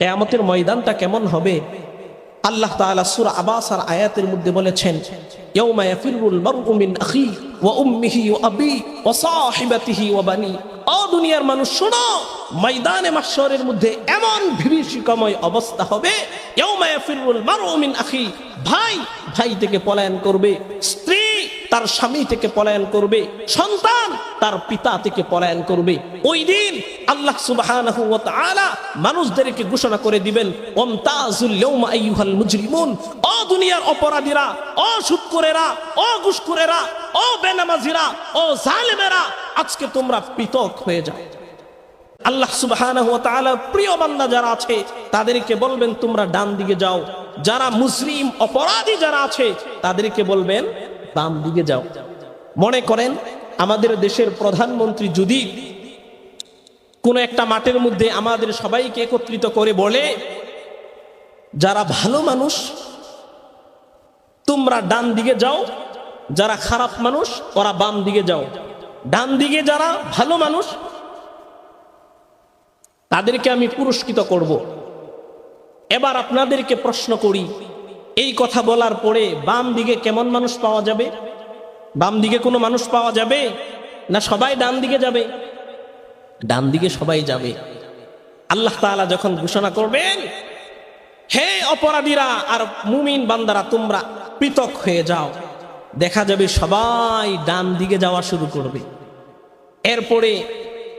কেয়ামতের ময়দানটা কেমন হবে? আল্লাহ তাআলা সূরা আবাস আয়াতের মধ্যে বলেছেন মিন মানুষ, শোনো, ময়দানে মধ্যে এমন অবস্থা হবে ভাই ভাই থেকে পলায়ন করবে, স্ত্রী তার স্বামী থেকে পলায়ন করবে, সন্তান তার পিতা থেকে পলায়ন করবে। ওই দিন আল্লাহ তাআলা মানুষদেরকে ঘোষণা করে দিবেন ও দুনিয়ার অপরাধীরা ও সুদখোরেরা ও ঘুষখোরেরা ও বেনামাজিরা ও জালেমেরা, আজকে তোমরা পৃথক হয়ে যাও। আল্লাহ তাআলা প্রিয় বান্দা যারা আছে, তাদেরকে বলবেন, তোমরা ডান দিকে যাও। যারা মুসলিম, অপরাধী যারা আছে, তাদেরকে বলবেন বাম দিকে যাও। মনে করেন, আমাদের দেশের প্রধানমন্ত্রী যদি কোন একটা মাঠের মধ্যে আমাদের সবাইকে একত্রিত করে বলে, যারা ভালো মানুষ, তোমরা ডান দিকে যাও। যারা খারাপ মানুষ, ওরা বাম দিকে যাও। ডান দিকে যারা ভালো মানুষ, তাদেরকে আমি পুরস্কৃত করব। এবার আপনাদেরকে প্রশ্ন করি এই কথা বলার পরে বাম দিকে কেমন মানুষ পাওয়া যাবে? বাম দিকে কোনো মানুষ পাওয়া যাবে? না সবাই ডান দিকে যাবে? ডান দিকে সবাই যাবে। আল্লাহ তাআলা যখন ঘোষণা করবেন, হে অপরাধীরা আর মুমিন বান্দারা, তোমরা পৃথক হয়ে যাও। দেখা যাবে সবাই ডান দিকে যাওয়া শুরু করবে। এরপরে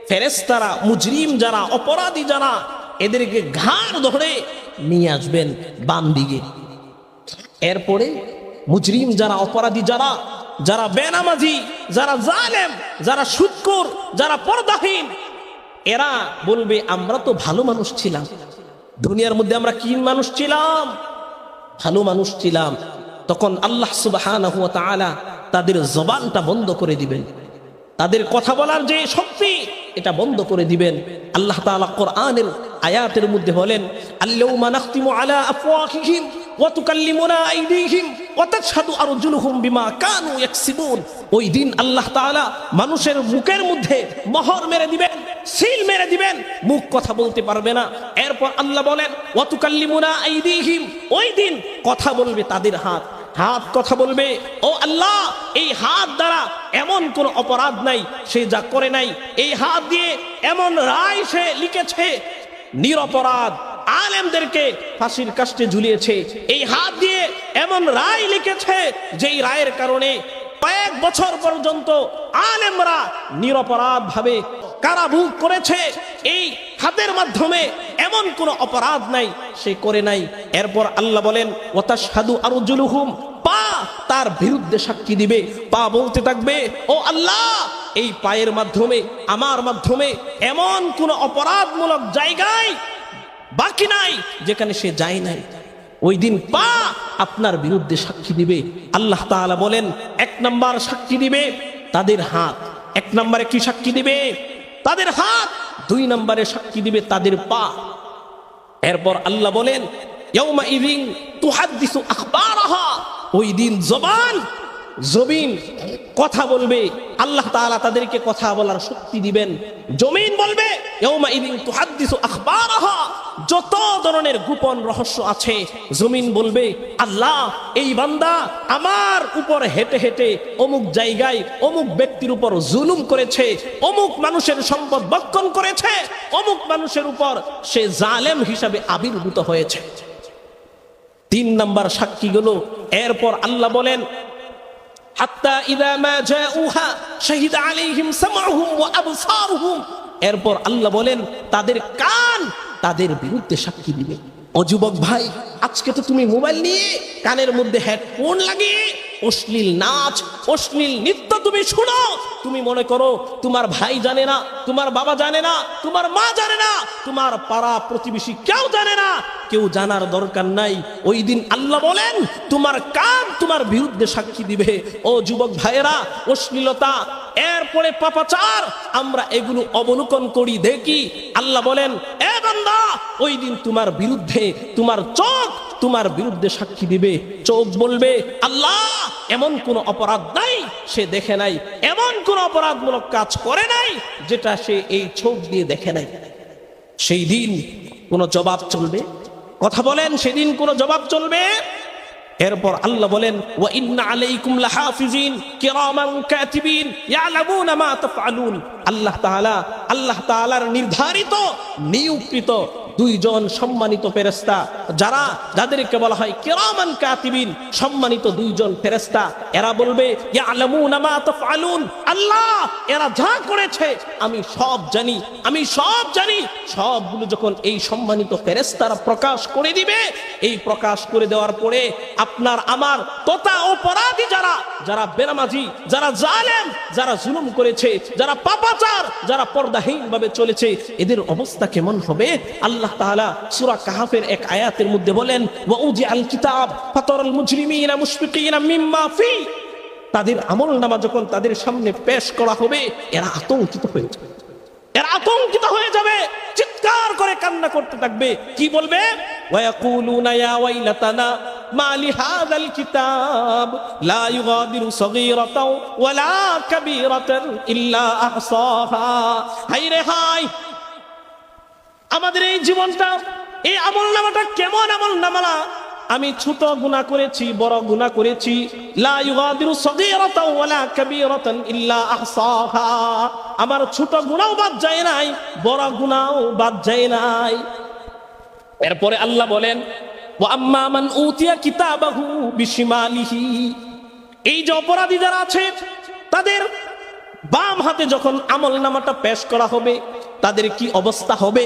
ফেরেস্তারা মুজরিম যারা, অপরাধী যারা, এদেরকে ঘাড় ধরে নিয়ে আসবেন বাম দিকে। এরপরে মুজরিম যারা অপরাধী, যারা যারা বেনামাজি, যারা জালেম, যারা সুৎকর যারা পর্দাহীন, এরা বলবে, আমরা তো ভালো মানুষ ছিলাম। দুনিয়ার মধ্যে আমরা কি মানুষ ছিলাম? ভালো মানুষ ছিলাম। তখন আল্লাহ তাআলা তাদের জবানটা বন্ধ করে দিবেন। তাদের কথা বলার যে শক্তি, এটা বন্ধ করে দিবেন। আল্লাহ তাআলা কোরআনের আয়াতের মধ্যে বলেন নাখতিমু আলা আফওয়াহিহিম। ওয়া তুকাল্লিমুনা আইদিহিম ওয়া তাশহাদু আরজুলুহুম বিমা ওই দিন মানুষের মুখের মধ্যে মেরে দিবেন মেরে দিবেন, মুখ কথা বলতে পারবে না। এরপর আল্লাহ বলেন ওই দিন কথা বলবে তাদের হাত। হাত কথা বলবে, ও আল্লাহ, এই হাত দ্বারা এমন কোন অপরাধ নাই, সে যা করে নাই, এই হাত দিয়ে এমন রায় সে লিখেছে। নিরপরাধ আলেমদেরকে ফাঁসির কাষ্টে ঝুলিয়েছে। এই হাত দিয়ে এমন রায় লিখেছে যেই রায়ের কারণে কয়েক বছর পর্যন্ত আলেমরা নিরপরাধ ভাবে কারাভোগ করেছে। এই হাতের মাধ্যমে এমন কোন অপরাধ নাই, সে করে নাই। এরপর আল্লাহ বলেন সাধু পা তার বিরুদ্ধে সাক্ষী দিবে। পা বলতে থাকবে, ও আল্লাহ, এই পায়ের মাধ্যমে, আমার মাধ্যমে এমন কোন অপরাধমূলক জায়গায় বাকি নাই, যেখানে সে যায় নাই। ওই দিন পা আপনার বিরুদ্ধে সাক্ষী দিবে। আল্লাহ তাআলা বলেন, এক নাম্বার সাক্ষী দিবে তাদের হাত। এক নম্বরে কি সাক্ষী দিবে? তাদের হাত। দুই নম্বরে সাক্ষী দিবে তাদের পা। এরপর আল্লাহ বলেন ওই দিন জবান, জমিন কথা বলবে। আল্লাহ তাআলা তাদেরকে কথা বলার শক্তি দিবেন। জমিন বলবে ইদিন তুহাদ্দিসু আখবারাহা। যত ধরনের গোপন রহস্য আছে, জমিন বলবে, আল্লাহ, এই বান্দা আমার উপর হেঁটে হেঁটে অমুক জায়গায় অমুক ব্যক্তির উপর জুলুম করেছে, অমুক মানুষের সম্পদ বক্ষণ করেছে, অমুক মানুষের উপর সে জালেম হিসাবে আবির্ভূত হয়েছে। তিন নাম্বার সাক্ষীগুলো এরপর আল্লাহ বলেন এরপর আল্লাহ বলেন, তাদের কান তাদের বিরুদ্ধে সাক্ষী দিবে। ও যুবক ভাই, আজকে তো তুমি মোবাইল নিয়ে কানের মধ্যে হেডফোন লাগিয়ে অশ্লীল নাচ, অশ্লীল নৃত্য তুমি শুনো। তুমি মনে করো তোমার ভাই জানে না, তোমার বাবা জানে না, তোমার মা জানে না, তোমার পাড়া প্রতিবেশী কেউ জানে না। কেউ জানার দরকার নাই। ওই দিন আল্লাহ বলেন, তোমার কান তোমার বিরুদ্ধে সাক্ষী দিবে। ও যুবক ভাইয়েরা, অশ্লীলতা এরপরে পাপাচার, আমরা এগুলো অবলোকন করি, দেখি। আল্লাহ বলেন, এ বান্দা, ওই দিন তোমার বিরুদ্ধে, তোমার চোখ তোমার বিরুদ্ধে সাক্ষী দিবে, চোখ বলবে, আল্লাহ, এমন কোন অপরাধ নাই, সে দেখে নাই, এমন কোন অপরাধমূলক কাজ করে নাই, যেটা সে এই চোখ দিয়ে দেখে নাই। সেই দিন কোনো জবাব চলবে? কথা বলেন, সেদিন কোনো জবাব চলবে? এরপর আল্লাহ বলেন, ওয়া ইন্না আলাইকুম লাহাফিজিন কিরামান কাতিবিন, ইয়ালামুনা মা তাফআলুন। আল্লাহ তাআলা, আল্লাহ তাআলার নির্ধারিত নিযুক্ত দুইজন সম্মানিত ফেরেশতা, যারা যাদেরকে বলা হয় কিরামান কাতিবিন, সম্মানিত দুইজন ফেরেশতা, এরা বলবে আল্লাহ, এরা যা করেছে, আমি সব জানি, আমি সব জানি। সবগুলো যখন এই সম্মানিত ফেরেশতারা প্রকাশ করে দিবে, এই প্রকাশ করে দেওয়ার পরে আপনার, আমার তথা অপরাধী যারা যারা বেনামাজি, যারা জালেম, যারা জুলুম করেছে, যারা পাপাচার, যারা পর্দাহীন ভাবে চলেছে, এদের অবস্থা কেমন হবে? আল্লাহ তাআলা সূরা কাহাফের এক আয়াতের মধ্যে বলেন কিতাব ফাতারাল মুজরিমিনা মুশফিকিনা মিম্মা ফি। তাদের আমল নামা যখন তাদের সামনে পেশ করা হবে, এরা আতঙ্কিত হয়ে যাবে। এরা আতঙ্কিত হয়ে যাবে, চিৎকার করে কান্না করতে থাকবে। কি বলবে? ওয়ায়াকুলুনা ইয়া ওয়াইলাতানা আমাদের এই জীবনটা, এই আমল নামাটা কেমন আমল নামালা? আমি ছোট গুনাহ করেছি, বড় গুনাহ করেছি। আমার ছোট গুনাহও বাদ যায় নাই, বড় গুনাহও বাদ যায় নাই। এরপরে আল্লাহ বলেন এই যে অপরাধী যারা আছে, তাদের বাম হাতে যখন আমল নামাটা পেশ করা হবে, তাদের কি অবস্থা হবে?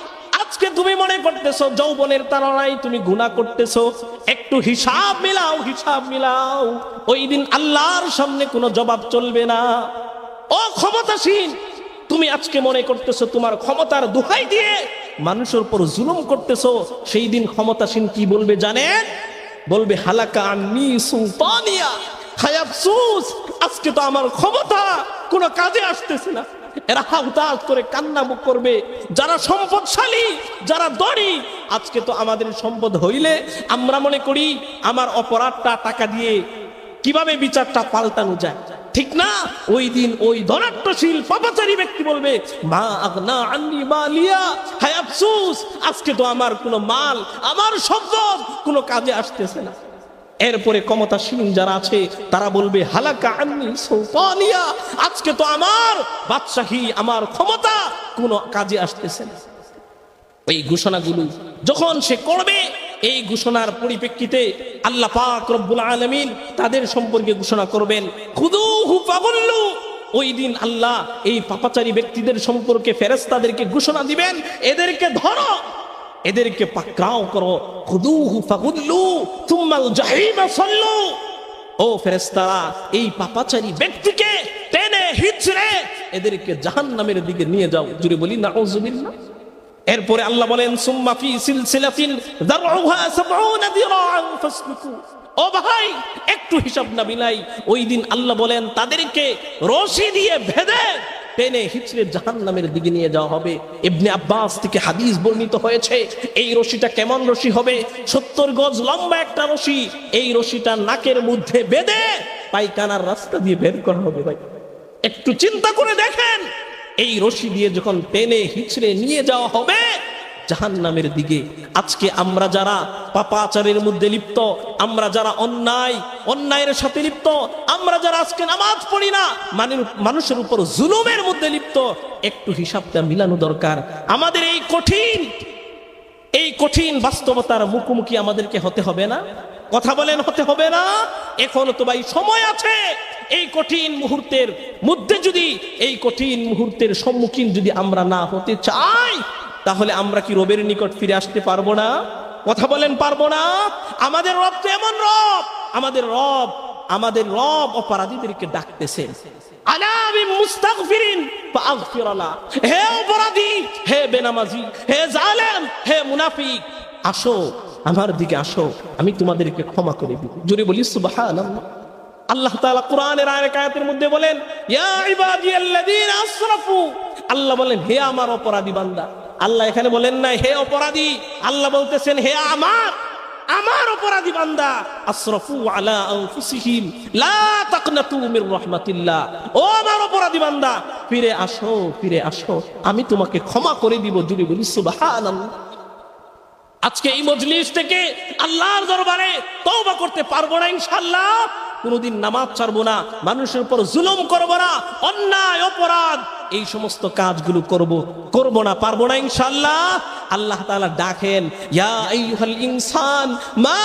আজকে তুমি মনে করতেছো, যৌবনের তাড়নায় তুমি গুনাহ করতেছো। একটু হিসাব মিলাও হিসাব মিলাও। ওই দিন আল্লাহর সামনে কোনো জবাব চলবে না। ও ক্ষমতাসীন, তুমি আজকে মনে করতেছো তোমার ক্ষমতার দোহাই দিয়ে মানুষের উপর জুলুম করতেছো। সেই দিন ক্ষমতাসীন কি বলবে জানেন? বলবে, হালাকা আন্নি সুলতানিয়া হায় আজকে তো আমার ক্ষমতা কোনো কাজে আসতেছে না। এরা হাউতাস করে কান্না মুখ করবে। যারা সম্পদশালী, যারা ধনী, আজকে তো আমাদের সম্পদ হইলে আমরা মনে করি আমার অপরাধটা টাকা দিয়ে কীভাবে বিচারটা পাল্টানো যায়। ঠিক না? ওই দিন ওই ধনাট্যশীল পাপাচারী ব্যক্তি বলবে, মা আন্নি আজকে তো আমার কোনো মাল, আমার সম্পদ কোনো কাজে আসতেছে না। এরপরে ক্ষমতাসীন যারা আছে, তারা বলবে, হালাকা আন্নি সুলতানিয়া, আজকে তো আমার বাদশাহী আমার ক্ষমতা। কোনো কাজে আসতেছে না। এই ঘোষণাগুলো যখন সে করবে, এই ঘোষণার পরিপ্রেক্ষিতে আল্লাহ পাক রব্বুল আলামিন তাদের সম্পর্কে ঘোষণা করবেন, খুদুহু ফাগুল্লু। ওই দিন আল্লাহ এই পাপাচারী ব্যক্তিদের সম্পর্কে ফেরেশতাদেরকে ঘোষণা দিবেন, এদেরকে ধরো। এদেরকে পাকড়াও করো। খুদুহু ফাগুল্লু তুমাল জাহিমা সাল্লু। ও ফেরেশতারা এই পাপাচারী ব্যক্তিকে টেনে হিচড়ে এদেরকে জাহান্নামের দিকে নিয়ে যাও। জুড়ে বলি নাউজুবিল্লাহ এরপরে আল্লাহ বলেন, সুম্মা ফি সিলসিলাতিন দারউহা 70 দিরাআন ফাসলুকু। ও ভাই, একটু হিসাব না মিলাই, ওই দিন আল্লাহ বলেন, তাদেরকে রশি দিয়ে ভেদে টেনে হিচড়ে জাহান নামের দিকে নিয়ে যাওয়া হবে। ইবনে আব্বাস থেকে হাদিস বর্ণিত হয়েছে, এই রশিটা কেমন রশি হবে? সত্তর গজ লম্বা একটা রশি, এই রশিটা নাকের মধ্যে বেঁধে পায়খানার রাস্তা দিয়ে বের করা হবে ভাই। একটু চিন্তা করে দেখেন, এই রশি দিয়ে যখন টেনে হিচড়ে নিয়ে যাওয়া হবে জাহান নামের দিকে। আজকে আমরা যারা পাপাচারের মধ্যে লিপ্ত, আমরা যারা অন্যায়, অন্যায়ের সাথে লিপ্ত, আমরা যারা আজকে নামাজ পড়ি না মানুষের উপর জুলুমের মধ্যে লিপ্ত, একটু হিসাবটা মিলানো দরকার। আমাদের এই কঠিন এই কঠিন বাস্তবতার মুখোমুখি আমাদেরকে হতে হবে না। কথা বলেন, হতে হবে না। এখনও তো ভাই সময় আছে। এই কঠিন মুহূর্তের মধ্যে যদি, এই কঠিন মুহূর্তের সম্মুখীন যদি আমরা না হতে চাই তাহলে আমরা কি রবের নিকট ফিরে আসতে পারব না? কথা বলেন, পারব না? আমাদের রব তো এমন রব। আমাদের রব আমাদের রব অপরাধীদেরকে ডাকতেছে। হে অপরাধী বেনামাজি আসো, আমার দিকে আসো, আমি তোমাদেরকে ক্ষমা করে দিব। জোরে বলি সুবাহান আল্লাহ তাআলা মধ্যে বলেন আল্লাহ বলেন, হে আমার অপরাধী বান্দা আল্লাহ এখানে বলেন না হে অপরাধী, আল্লাহ বলতেছেন, হে আমার আমার অপরাধী বান্দা, আসরাফু আলা আনফুসিহিম, লা তাকনাতু মির রাহমাতিল্লাহ। ও আমার অপরাধী বান্দা, ফিরে আসো ফিরে আসো, আমি তোমাকে ক্ষমা করে দিব যদি বলি, সুবহানাল্লাহ। আজকে এই মজলিস থেকে আল্লাহর দরবারে তওবা করতে পারব না ইনশাআল্লাহ। কোনোদিন নামাজ ছাড়বো না, মানুষের উপর জুলুম করব না, অন্যায়, অপরাধ, এই সমস্ত কাজগুলো করব করব না, পারব না ইনশাআল্লাহ। আল্লাহ তাআলা ডাকেন ইনসান, মা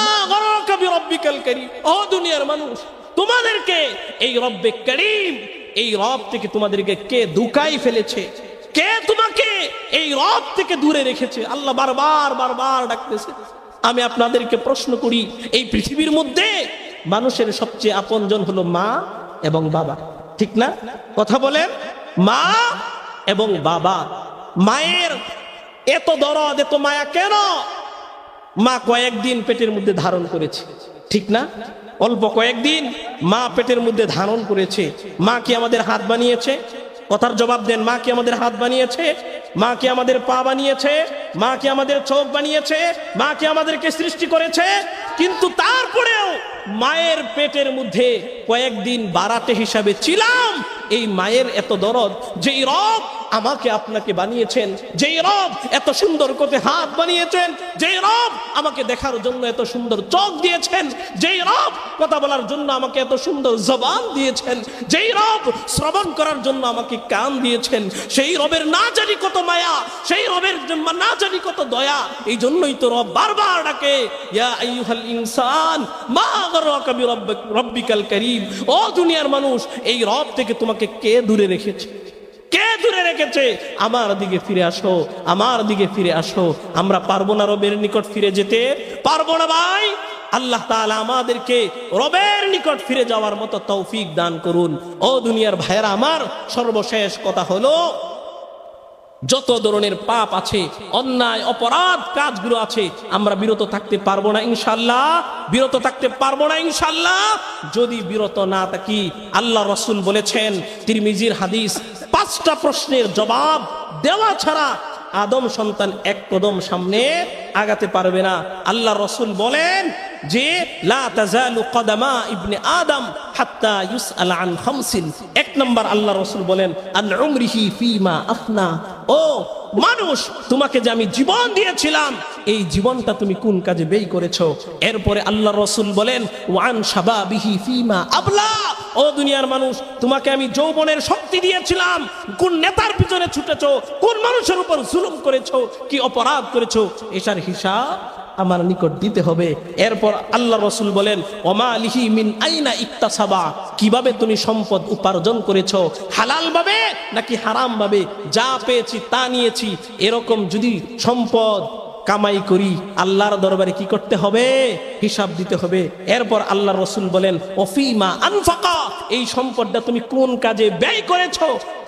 ও দুনিয়ার মানুষ, তোমাদেরকে এই রব্বে করিম, এই রব থেকে তোমাদেরকে কে দুকাই ফেলেছে? কে তোমাকে এই রব থেকে দূরে রেখেছে? আল্লাহ বারবার বারবার ডাকতেছে। আমি আপনাদেরকে প্রশ্ন করি, এই পৃথিবীর মধ্যে মানুষের সবচেয়ে আপনজন হলো মা এবং বাবা। ঠিক না? কথা বলেন? মা এবং বাবা। মায়ের এত দরদ, এত মায়া কেন? মা কয়েকদিন পেটের মধ্যে ধারণ করেছে। ঠিক না? অল্প কয়েকদিন মা পেটের মধ্যে ধারণ করেছে। মা কি আমাদের হাত বানিয়েছে? কথার জবাব দেন, মা কি আমাদের হাত বানিয়েছে? মা কি আমাদের পা বানিয়েছে? মা কি আমাদের চোখ বানিয়েছে? মা কি আমাদেরকে সৃষ্টি করেছে? কিন্তু তারপরেও মায়ের পেটের মধ্যে কয়েকদিন বাড়াতে হিসাবে ছিলাম। এই মায়ের এত দরদ যে রব আমাকে আপনাকে বানিয়েছেন। যেই রব এত সুন্দর করে হাত বানিয়েছেন, যেই রব আমাকে দেখার জন্য এত সুন্দর চোখ দিয়েছেন, যেই রব কথা বলার জন্য আমাকে এত সুন্দর জবান দিয়েছেন, যেই রব শ্রবণ করার জন্য আমাকে কান দিয়েছেন, সেই রবের না জানি কত মায়া, সেই রবের না জানি কত দয়া, এই জন্যই তো রব বারবার ডাকে ইনসান, মা গররাকা বিরাব্বিক রব্বিকাল কারীম। ও দুনিয়ার মানুষ, এই রব থেকে তোমাকে কে দূরে রেখেছে? দূরে রেখেছে, আমার দিকে ফিরে আসো, আমার দিকে ফিরে আসো। আমরা পারব না রবের নিকট ফিরে যেতে। পারব না ভাই। আল্লাহ তাআলা আমাদেরকে রবের নিকট ফিরে যাওয়ার মতো তৌফিক দান করুন। ও দুনিয়ার ভাইয়েরা, আমার সর্বশেষ কথা হলো, যত ধরনের পাপ আছে, অন্যায়, অপরাধ কাজগুলো আছে, আমরা বিরত থাকতে পারব না ইনশাল্লাহ বিরত থাকতে পারব না ইনশাল্লাহ যদি বিরত না থাকি, আল্লাহ রসুল বলেছেন, তিরমিজির হাদিস পাঁচটা প্রশ্নের জবাব দেওয়া ছাড়া আদম সন্তান এক কদম সামনে আগাতে পারবে না। আল্লাহ রসুল বলেন যে, লা তাজালু কদামা ইবনে আদম হাত্তা ইউসআল আন খামসিন। এক নম্বর আল্লাহ রসুল বলেন, আন উমরিহি ফিমা আফনা। ও মানুষ, তোমাকে যে আমি জীবন দিয়েছিলাম, এই জীবনটা তুমি কোন কাজে ব্যয় করেছ? এরপরে আল্লাহ রসুল বলেন, ওয়ান শাবাবিহি ফিমা আবলা। ও দুনিয়ার মানুষ, তোমাকে আমি যৌবনের শক্তি দিয়েছিলাম। কোন নেতার পিছনে ছুটেছ? কোন মানুষের উপর জুলুম করেছ? কি অপরাধ করেছ? এসার হিসাব আমার নিকট দিতে হবে। এরপর আল্লাহ রসুল বলেন, ওমা লিহি মিন আইনা ইত্তাসাবা কীভাবে তুমি সম্পদ উপার্জন করেছ? হালাল ভাবে নাকি হারাম ভাবে? যা পেয়েছি তা নিয়েছি। এরকম যদি সম্পদ কামাই করি, আল্লাহর দরবারে কি করতে হবে? হিসাব দিতে হবে। এরপর আল্লাহ রসুল বলেন অফিমা আনফাকা এই সম্পদটা তুমি কোন কাজে ব্যয় করেছ?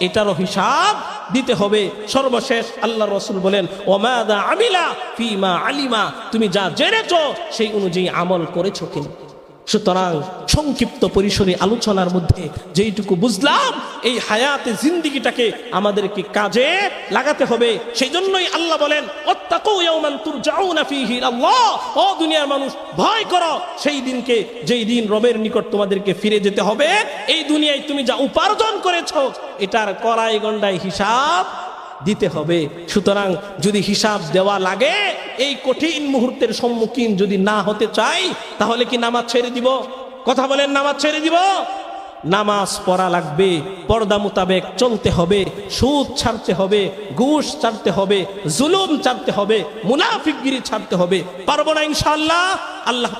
এটারও হিসাব দিতে হবে। সর্বশেষ আল্লাহ রসুল বলেন, ওমাদা আমিলা ফিমা আলিমা তুমি যা জেনেছ, সেই অনুযায়ী আমল করেছ কিনা। সুতরাং সংক্ষিপ্ত পরিসরে আলোচনার মধ্যে যেইটুকু বুঝলাম, এই হায়াতে জিন্দিগিটাকে আমাদেরকে কাজে লাগাতে হবে। সেই জন্যই আল্লাহ বলেন ও দুনিয়ার মানুষ, ভয় করো, সেই দিনকে, যেই দিন রবের নিকট তোমাদেরকে ফিরে যেতে হবে, এই দুনিয়ায় তুমি যা উপার্জন করেছ, এটার কড়াই গন্ডায় হিসাব দিতে হবে। সুতরাং যদি হিসাব দেওয়া লাগে, এই কঠিন মুহূর্তের সম্মুখীন যদি না হতে চাই, তাহলে কি নামাজ ছেড়ে দিব? কথা বলেন, নামাজ ছেড়ে দিব? নামাজ পড়া লাগবে, পর্দা মোতাবেক চলতে হবে, সুদ ছাড়তে হবে, ঘুষ ছাড়তে হবে, জুলুম ছাড়তে হবে, মুনাফিকগিরি ছাড়তে হবে। পারব না ইনশাআল্লাহ? আল্লাহ